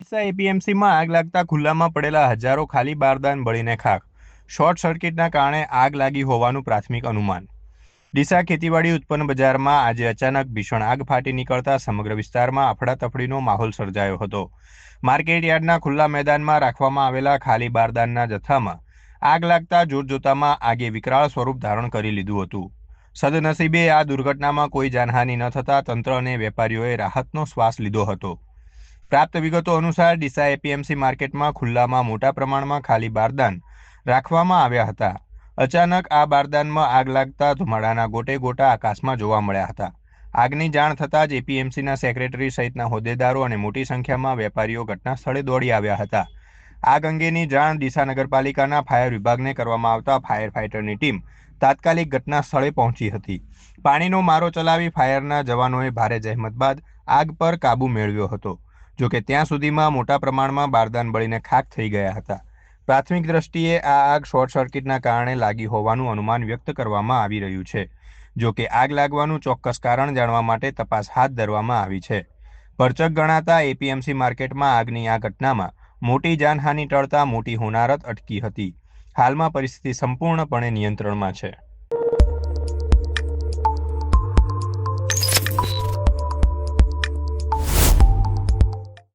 ડીસા એપીએમસીમાં આગ લાગતા ખુલ્લામાં પડેલા હજારો ખાલી બારદાન બળીને ખાખ. શોર્ટ સર્કિટના કારણે આગ લાગી હોવાનું પ્રાથમિક અનુમાન. ડીસા ખેતીવાડી ઉત્પન્ન બજારમાં આજે અચાનક ભીષણ આગ ફાટી નીકળતા સમગ્ર વિસ્તારમાં અફડાતફડીનો માહોલ સર્જાયો હતો. માર્કેટ યાર્ડના ખુલ્લા મેદાનમાં રાખવામાં આવેલા ખાલી બારદાનના જથ્થામાં આગ લાગતા જોતજોતામાં આગે વિકરાળ સ્વરૂપ ધારણ કરી લીધું હતું. સદનસીબે આ દુર્ઘટનામાં કોઈ જાનહાનિ ન થતાં તંત્ર અને વેપારીઓએ રાહતનો શ્વાસ લીધો હતો. પ્રાપ્ત વિગતો અનુસાર ડીસા એપીએમસી માર્કેટમાં ખુલ્લામાં મોટા પ્રમાણમાં ખાલી બારદાન રાખવામાં આવ્યા હતા. અચાનક આ બારદાનમાં આગ લાગતા ધુમાડાના ગોટે ગોટા આકાશમાં જોવા મળ્યા હતા. આગની જાણ થતાં જ એપીએમસીના સેક્રેટરી સહિતના હોદ્દેદારો અને મોટી સંખ્યામાં વેપારીઓ ઘટના સ્થળે દોડી આવ્યા હતા. આગ અંગેની જાણ ડીસા નગરપાલિકાના ફાયર વિભાગને કરવામાં આવતા ફાયર ફાઇટરની ટીમ તાત્કાલિક ઘટના સ્થળે પહોંચી હતી. પાણીનો મારો ચલાવી ફાયરના જવાનોએ ભારે જહેમત બાદ આગ પર કાબૂ મેળવ્યો હતો. જોકે ત્યાં સુધીમાં મોટા પ્રમાણમાં બારદાન બળીને ખાક થઈ ગયા હતા. પ્રાથમિક દ્રષ્ટિએ આ આગ શોર્ટ સર્કિટના કારણે લાગી હોવાનું અનુમાન વ્યક્ત કરવામાં આવી રહ્યું છે. જોકે આગ લાગવાનું ચોક્કસ કારણ જાણવા માટે તપાસ હાથ ધરવામાં આવી છે. પરચક ગણાતા એપીએમસી માર્કેટમાં આગની આ ઘટનામાં મોટી જાનહાનિ ટળતા મોટી હોનારત અટકી હતી. હાલમાં પરિસ્થિતિ સંપૂર્ણપણે નિયંત્રણમાં છે.